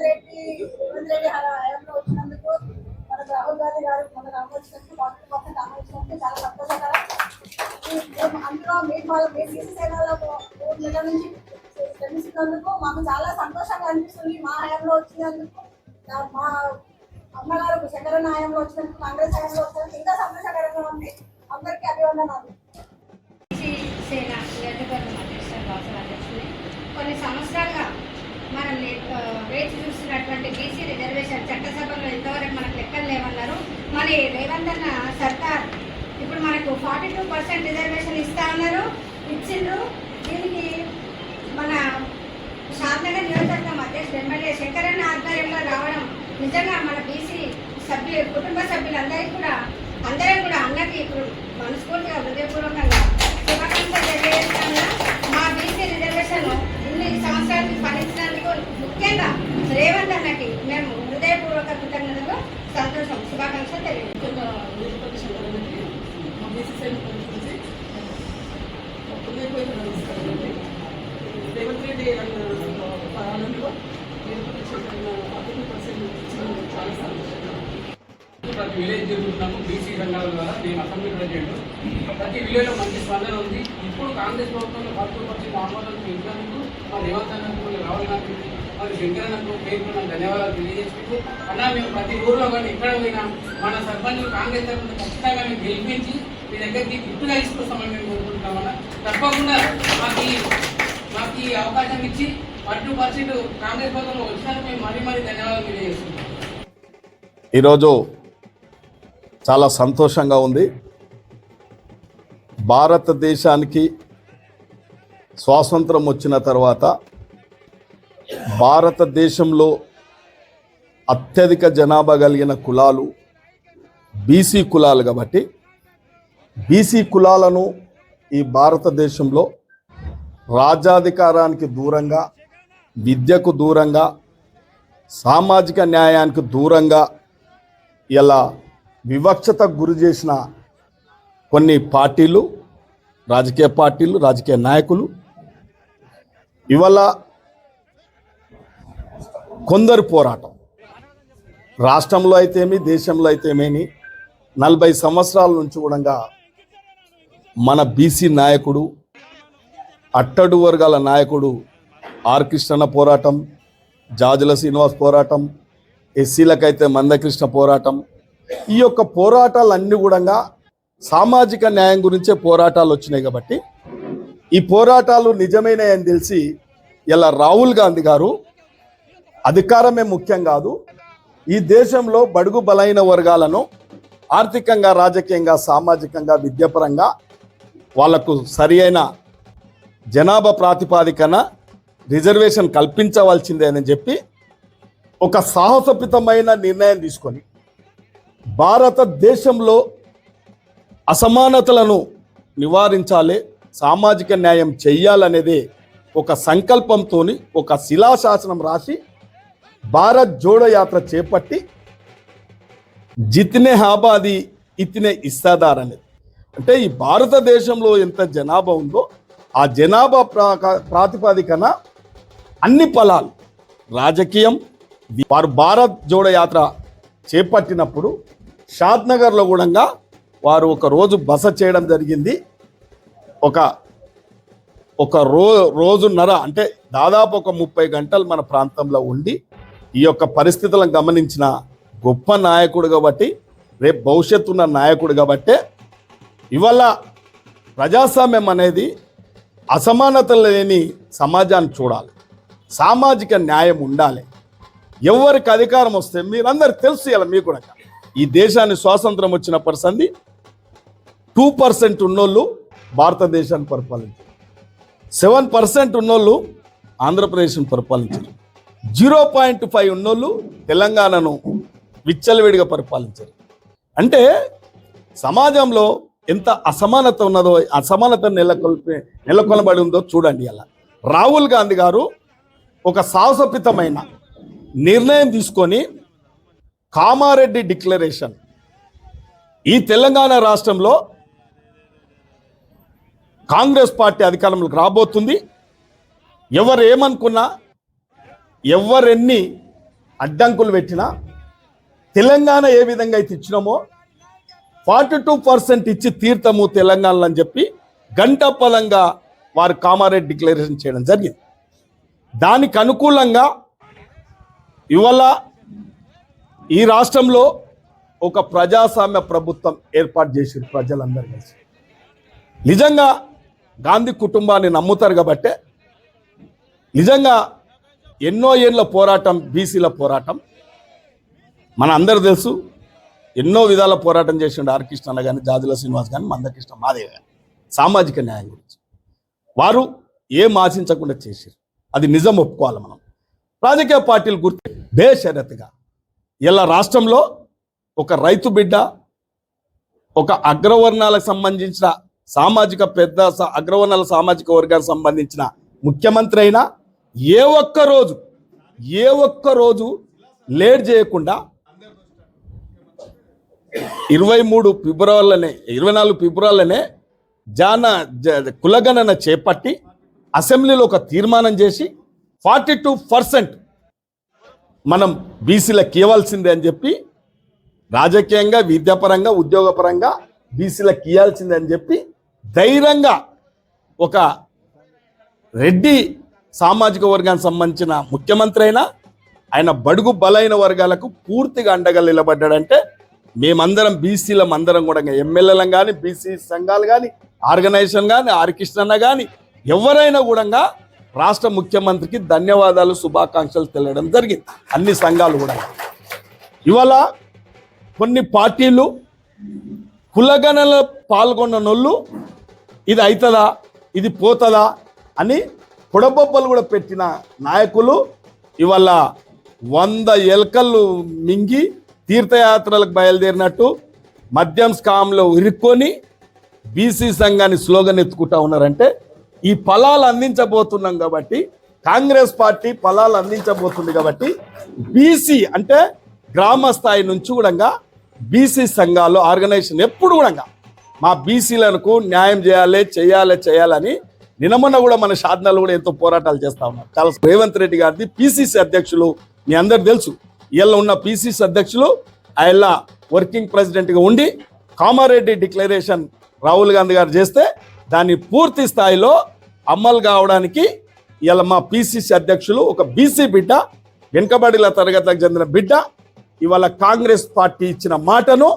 రేవంత్ రెడ్డి రేవంత్ రెడ్డి హయాంలో వచ్చినందుకు మన రాహుల్ గాంధీ గారు మన రామోచినందుకు మొత్తం మొత్తం ఆమోదించినందుకు చాలా సంతోషకరం. అందులో మేము వాళ్ళ మేము బీసీ మూడు నెలల నుంచి శ్రమిస్తున్నందుకు మాకు చాలా సంతోషంగా అనిపిస్తుంది. మా హయాంలో వచ్చినందుకు మా అమ్మగారు శంకరన్న హయాంలో వచ్చినందుకు కాంగ్రెస్ హయాంలో వచ్చినందుకు ఇంకా సంతోషకరంగా ఉంది. అందరికీ అభివందనాలు. బీసీ సేన నియోజకవర్గం అధ్యక్షుడు రాష్ట్ర అధ్యక్షుడిని కొన్ని సంవత్సరాలుగా మనం వేచి చూస్తున్నటువంటి బీసీ రిజర్వేషన్ చట్టసభలో ఇంతవరకు మనకు లెక్కలు లేవన్నారు. మరి రేవంత్ అన్న సర్కార్ ఇప్పుడు మనకు ఫార్టీ టూ పర్సెంట్ రిజర్వేషన్ ఇస్తా ఉన్నారు ఇచ్చిండ్రు. దీనికి మన షాద్నగర్ నియోజకవర్గం అధ్యక్షుడు ఎమ్మెల్యే శంకరన్న ఆధ్వర్యంలో రావడం నిజంగా మన బీసీ సభ్యులు కుటుంబ సభ్యులందరికీ కూడా అందరం కూడా అన్నకి ఇప్పుడు మనస్ఫూర్తిగా హృదయపూర్వకంగా శుభాకాంక్షలు తెలియజేస్తాము మా బీసీ రిజర్వేషన్ ఇన్ని సంవత్సరాలకి ఫలించినందుకు ముఖ్యంగా రేవంత్ అన్నకి మేము హృదయపూర్వక కృతజ్ఞతలు సంతోషం శుభాకాంక్షలు రేవంత్ రెడ్డి పాలనలో చాలా సంతోషంగా. ప్రతి విలేజ్ తిరుగుతున్నాము బీసీ సంఘాల ద్వారా నేను అసెంబ్లీ ప్రెసిడెంట్ ప్రతి విలేజ్లో మంచి స్పందన ఉంది. ఇప్పుడు కాంగ్రెస్ ప్రభుత్వంలో ఫస్ట్ పర్సెంట్ ఆమోదం పెంచినందుకు మరి రేవంత్ అన్నకు మరి రాహుల్ గాంధీ మరి శంకరన్నకు పేరు ధన్యవాదాలు తెలియజేసుకుంటూ అన్నా మేము ప్రతి ఊర్లో కానీ ఎక్కడ పోయినా మన సర్పంచ్ కాంగ్రెస్ తరఫున ఖచ్చితంగా మేము గెలిపించి మీ దగ్గరికి గిఫ్ట్గా తీసుకొస్తామని మేము కోరుకుంటున్నామన్నా తప్పకుండా మాకు మాకు ఈ అవకాశం ఇచ్చి పట్టు పర్సెంట్ కాంగ్రెస్ ప్రభుత్వంలో వచ్చినందుకు మేము మరీ మరీ ధన్యవాదాలు తెలియజేస్తున్నాం ఈరోజు చాలా సంతోషంగా ఉంది. భారతదేశానికి స్వాతంత్రం వచ్చిన తర్వాత భారతదేశంలో అత్యధిక జనాభా కలిగిన కులాలు బీసీ కులాలు కాబట్టి బీసీ కులాలను ఈ భారతదేశంలో రాజ్యాధికారానికి దూరంగా విద్యకు దూరంగా సామాజిక న్యాయానికి దూరంగా ఇలా వివక్షత గురి చేసిన కొన్ని పార్టీలు రాజకీయ పార్టీలు రాజకీయ నాయకులు ఇవాళ కొందరు పోరాటం. రాష్ట్రంలో అయితేమి దేశంలో అయితేమేమి నలభై సంవత్సరాల నుంచి కూడా మన బీసీ నాయకుడు అట్టడు వర్గాల నాయకుడు ఆర్ కృష్ణన్న పోరాటం జాజుల శ్రీనివాస్ పోరాటం ఎస్సీలకైతే మందకృష్ణ పోరాటం ఈ యొక్క పోరాటాలన్నీ కూడా సామాజిక న్యాయం గురించే పోరాటాలు వచ్చినాయి కాబట్టి ఈ పోరాటాలు నిజమైనయని తెలిసి ఇలా రాహుల్ గాంధీ గారు అధికారమే ముఖ్యం కాదు ఈ దేశంలో బడుగు బలైన వర్గాలను ఆర్థికంగా రాజకీయంగా సామాజికంగా విద్యాపరంగా వాళ్ళకు సరి అయిన జనాభా ప్రాతిపాదికన రిజర్వేషన్ కల్పించవలసిందే అని చెప్పి ఒక సాహసోపితమైన నిర్ణయం తీసుకొని భారతదేశంలో అసమానతలను నివారించాలి సామాజిక న్యాయం చెయ్యాలనేది ఒక సంకల్పంతో ఒక శిలాశాసనం రాసి భారత్ జోడో యాత్ర చేపట్టి జితినే హాబాది ఇతినే ఇస్తాదార్ అనేది అంటే ఈ భారతదేశంలో ఎంత జనాభా ఉందో ఆ జనాభా ప్రా ప్రాతిపదికన అన్ని ఫలాలు రాజకీయం వారు భారత్ జోడో యాత్ర చేపట్టినప్పుడు షాద్నగర్లో కూడా వారు ఒకరోజు బస చేయడం జరిగింది. ఒక ఒక రో రోజున్నర అంటే దాదాపు ఒక ముప్పై గంటలు మన ప్రాంతంలో ఉండి ఈ యొక్క పరిస్థితులను గమనించిన గొప్ప నాయకుడు కాబట్టి రేపు భవిష్యత్తు ఉన్న నాయకుడు కాబట్టే ఇవాళ ప్రజాస్వామ్యం అనేది అసమానత లేని సమాజాన్ని చూడాలి. సామాజిక న్యాయం ఉండాలి. ఎవరికి అధికారం వస్తే మీరందరు తెలుసు ఇలా మీకు కూడా. ఈ దేశాన్ని స్వాతంత్రం వచ్చినప్పటి సంది టూ పర్సెంట్ ఉన్నోళ్ళు భారతదేశాన్ని పరిపాలించారు. సెవెన్ పర్సెంట్ ఉన్నోళ్ళు ఆంధ్రప్రదేశ్ను పరిపాలించారు. జీరో పాయింట్ ఫైవ్ ఉన్నోళ్ళు తెలంగాణను విచ్చలవిడిగా పరిపాలించారు. అంటే సమాజంలో ఎంత అసమానత ఉన్నదో అసమానత నెలకొల్పి నెలకొనబడి ఉందో చూడండి అలా. రాహుల్ గాంధీ గారు ఒక సాహసోపితమైన నిర్ణయం తీసుకొని కామారెడ్డి డిక్లరేషన్ ఈ తెలంగాణ రాష్ట్రంలో కాంగ్రెస్ పార్టీ అధికారంలోకి రాబోతుంది. ఎవరు ఏమనుకున్నా ఎవరెన్ని అడ్డంకులు పెట్టినా తెలంగాణ ఏ విధంగా అయితే ఇచ్చినామో ఫార్టీ టూ పర్సెంట్ ఇచ్చి తీర్థము తెలంగాణలో అని చెప్పి గంటపదంగా వారు కామారెడ్డి డిక్లరేషన్ చేయడం జరిగింది. దానికి అనుకూలంగా ఇవాళ ఈ రాష్ట్రంలో ఒక ప్రజాస్వామ్య ప్రభుత్వం ఏర్పాటు చేసి ప్రజలందరూ కలిసి. నిజంగా గాంధీ కుటుంబాన్ని నమ్ముతారు కాబట్టే నిజంగా ఎన్నో ఏళ్ళ పోరాటం బీసీల పోరాటం. మన అందరు తెలుసు ఎన్నో విధాల పోరాటం చేసిండు ఆర్ కానీ జాజుల శ్రీనివాస్ కానీ మందకృష్ణ మాదేవ్ కానీ సామాజిక న్యాయం గురించి. వారు ఏం ఆశించకుండా చేశారు అది నిజం ఒప్పుకోవాలి మనం. రాజకీయ పార్టీలు గుర్తు బేషరత్గా ఇలా రాష్ట్రంలో ఒక రైతు బిడ్డ ఒక అగ్రవర్ణాలకు సంబంధించిన సామాజిక పెద్ద స- అగ్రవర్ణాల సామాజిక వర్గానికి సంబంధించిన ముఖ్యమంత్రి అయినా ఏ ఒక్క రోజు ఏ ఒక్క రోజు లేట్ చేయకుండా ఇరవై మూడు ఫిబ్రవరిలోనే ఇరవై నాలుగు ఫిబ్రవరిలోనే జాన జ- కులగణన చేపట్టి అసెంబ్లీలో ఒక తీర్మానం చేసి ఫార్టీ టూ పర్సెంట్ మనం బీసీలకు ఇవ్వాల్సిందే అని చెప్పి రాజకీయంగా విద్యాపరంగా ఉద్యోగపరంగా బీసీలకు ఇవ్వాల్సిందే అని చెప్పి ధైర్యంగా ఒక రెడ్డి సామాజిక వర్గానికి సంబంధించిన ముఖ్యమంత్రి అయినా ఆయన బడుగు బలైన వర్గాలకు పూర్తిగా అండగా నిలబడ్డాడంటే మేమందరం బీసీలం అందరం కూడా ఎమ్మెల్యేలం కానీ బీసీ సంఘాలు కానీ ఆర్గనైజేషన్ కానీ ఆర్కిష్టన్న కానీ ఎవరైనా కూడా రాష్ట్ర ముఖ్యమంత్రికి ధన్యవాదాలు శుభాకాంక్షలు తెలియడం జరిగింది. అన్ని సంఘాలు కూడా. ఇవాళ కొన్ని పార్టీలు కులగణల పాల్గొన్న నోళ్ళు ఇది అవుతుందా ఇది పోతుందా అని పొడబొబ్బలు కూడా పెట్టిన నాయకులు ఇవాళ వంద ఎలకలు మింగి తీర్థయాత్రలకు బయలుదేరినట్టు మద్యం స్కామ్లో ఇరుక్కొని బీసీ సంఘాన్ని స్లోగన్ ఎత్తుకుంటా ఉన్నారంటే ఈ ఫలాలు అందించబోతున్నాం కాబట్టి కాంగ్రెస్ పార్టీ ఫలాలు అందించబోతుంది కాబట్టి బీసీ అంటే గ్రామ స్థాయి నుంచి కూడా బీసీ సంఘాలు ఆర్గనైజేషన్ ఎప్పుడు కూడా మా బీసీలకు న్యాయం చేయాలి చేయాలి చేయాలని నినమన్న కూడా మన సాధనలు కూడా ఎంతో పోరాటాలు చేస్తా ఉన్నారు చాలా రేవంత్ రెడ్డి గారిది పిసిసి అధ్యక్షులు మీ అందరు తెలుసు. వీళ్ళ ఉన్న పిసిసి అధ్యక్షులు ఆయన వర్కింగ్ ప్రెసిడెంట్గా ఉండి కామారెడ్డి డిక్లరేషన్ రాహుల్ గాంధీ గారు చేస్తే దాన్ని పూర్తి స్థాయిలో అమలు కావడానికి ఇలా మా పిసిసి అధ్యక్షులు ఒక బీసీ బిడ్డ వెనుకబడిల తరగతికి చెందిన బిడ్డ ఇవాళ కాంగ్రెస్ పార్టీ ఇచ్చిన మాటను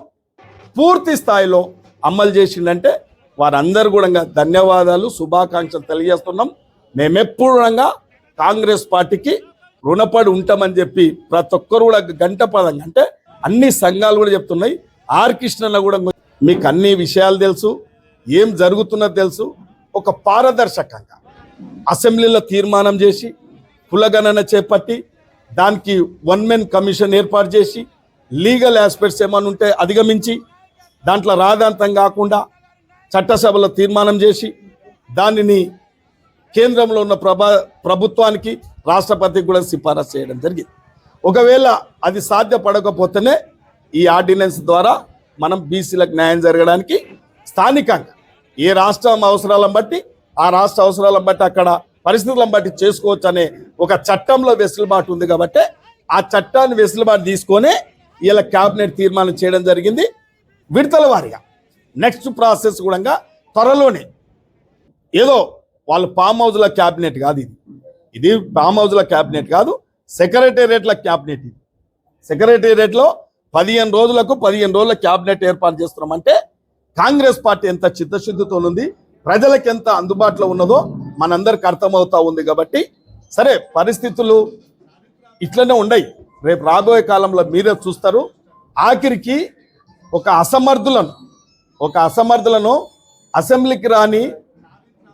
పూర్తి స్థాయిలో అమలు చేసిండంటే వారందరూ కూడా ధన్యవాదాలు శుభాకాంక్షలు తెలియజేస్తున్నాం. మేమెప్పుడు కూడా కాంగ్రెస్ పార్టీకి రుణపడి ఉంటామని చెప్పి ప్రతి ఒక్కరు కూడా గంట పదంగా అంటే అన్ని సంఘాలు కూడా చెప్తున్నాయి. ఆర్ కృష్ణన్న కూడా మీకు అన్ని విషయాలు తెలుసు ఏం జరుగుతున్నది తెలుసు. ఒక పారదర్శకంగా అసెంబ్లీలో తీర్మానం చేసి కులగణన చేపట్టి దానికి వన్ మెన్ కమిషన్ ఏర్పాటు చేసి లీగల్ ఆస్పెక్ట్స్ ఏమైనా ఉంటే అధిగమించి దాంట్లో రాదాంతం కాకుండా చట్టసభలో తీర్మానం చేసి దానిని కేంద్రంలో ఉన్న ప్రభా ప్రభుత్వానికి రాష్ట్రపతికి కూడా సిఫారసు చేయడం జరిగింది. ఒకవేళ అది సాధ్యపడకపోతేనే ఈ ఆర్డినెన్స్ ద్వారా మనం బీసీలకు న్యాయం జరగడానికి స్థానికంగా ఏ రాష్ట్రం అవసరాలను బట్టి ఆ రాష్ట్ర అవసరాలను బట్టి అక్కడ పరిస్థితులను బట్టి చేసుకోవచ్చు అనే ఒక చట్టంలో వెసులుబాటు ఉంది కాబట్టి ఆ చట్టాన్ని వెసులుబాటు తీసుకొని ఇలా క్యాబినెట్ తీర్మానం చేయడం జరిగింది. విడతల వారిగా. నెక్స్ట్ ప్రాసెస్ కూడా త్వరలోనే ఏదో వాళ్ళు ఫామ్ హౌజ్ల క్యాబినెట్ కాదు ఇది. ఇది ఫామ్ హౌజ్ల క్యాబినెట్ కాదు సెక్రటేరియట్ల క్యాబినెట్ ఇది. సెక్రటేరియట్లో పదిహేను రోజులకు పదిహేను రోజుల క్యాబినెట్ ఏర్పాటు చేస్తున్నామంటే కాంగ్రెస్ పార్టీ ఎంత చిత్తశుద్ధితో ఉంది ప్రజలకు ఎంత అందుబాటులో ఉన్నదో మనందరికి అర్థమవుతా ఉంది కాబట్టి సరే పరిస్థితులు ఇట్లనే ఉండయి. రేపు రాబోయే కాలంలో మీరే చూస్తారు. ఆఖరికి ఒక అసమర్థులను ఒక అసమర్థులను అసెంబ్లీకి రాని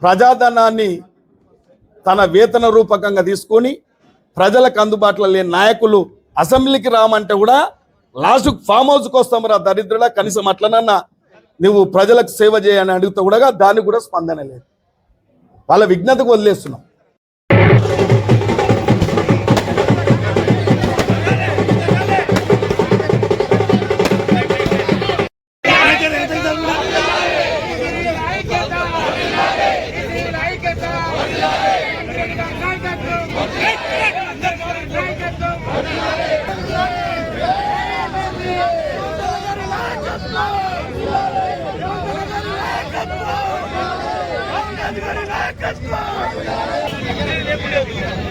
ప్రజాధనాన్ని తన వేతన రూపకంగా తీసుకొని ప్రజలకు అందుబాటులో లేని నాయకులు అసెంబ్లీకి రామంటే కూడా లాస్ట్ ఫామ్ హౌస్కి వస్తాం రా దరిద్రుడా కనీసం అట్లనన్నా నువ్వు ప్రజలకు సేవ చేయని అడిగితే కూడా దానికి కూడా స్పందన లేదు. వాళ్ళ విజ్ఞతకు వదిలేస్తున్నాం. Thank you.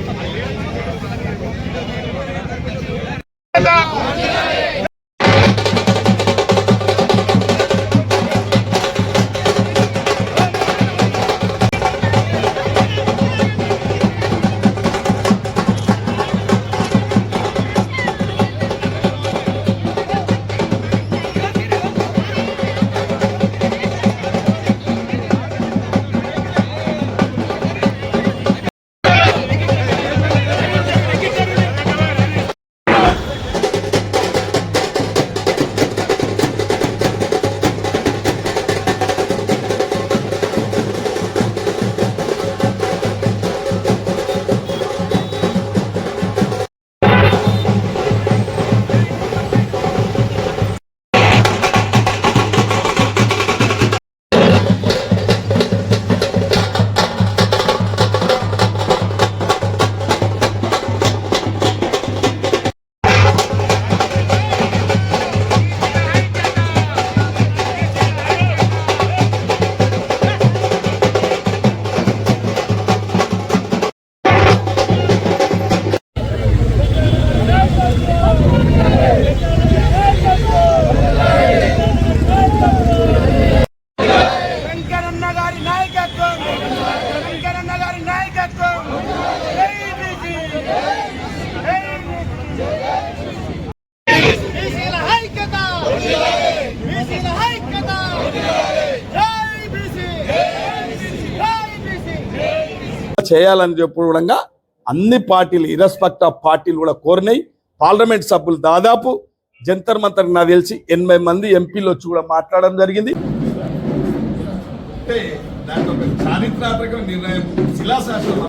చేయాలని చెప్పడంగా అన్ని పార్టీలు ఇరెస్పెక్ట్ ఆఫ్ పార్టీలు కూడా కోరినాయి. పార్లమెంట్ సభ్యులు దాదాపు జంతర్ మంతర్ నాకు తెలిసి ఎనభై మంది ఎంపీలు వచ్చి కూడా మాట్లాడడం జరిగింది. చారిత్రాత్మక నిర్ణయం శిలాశాసనం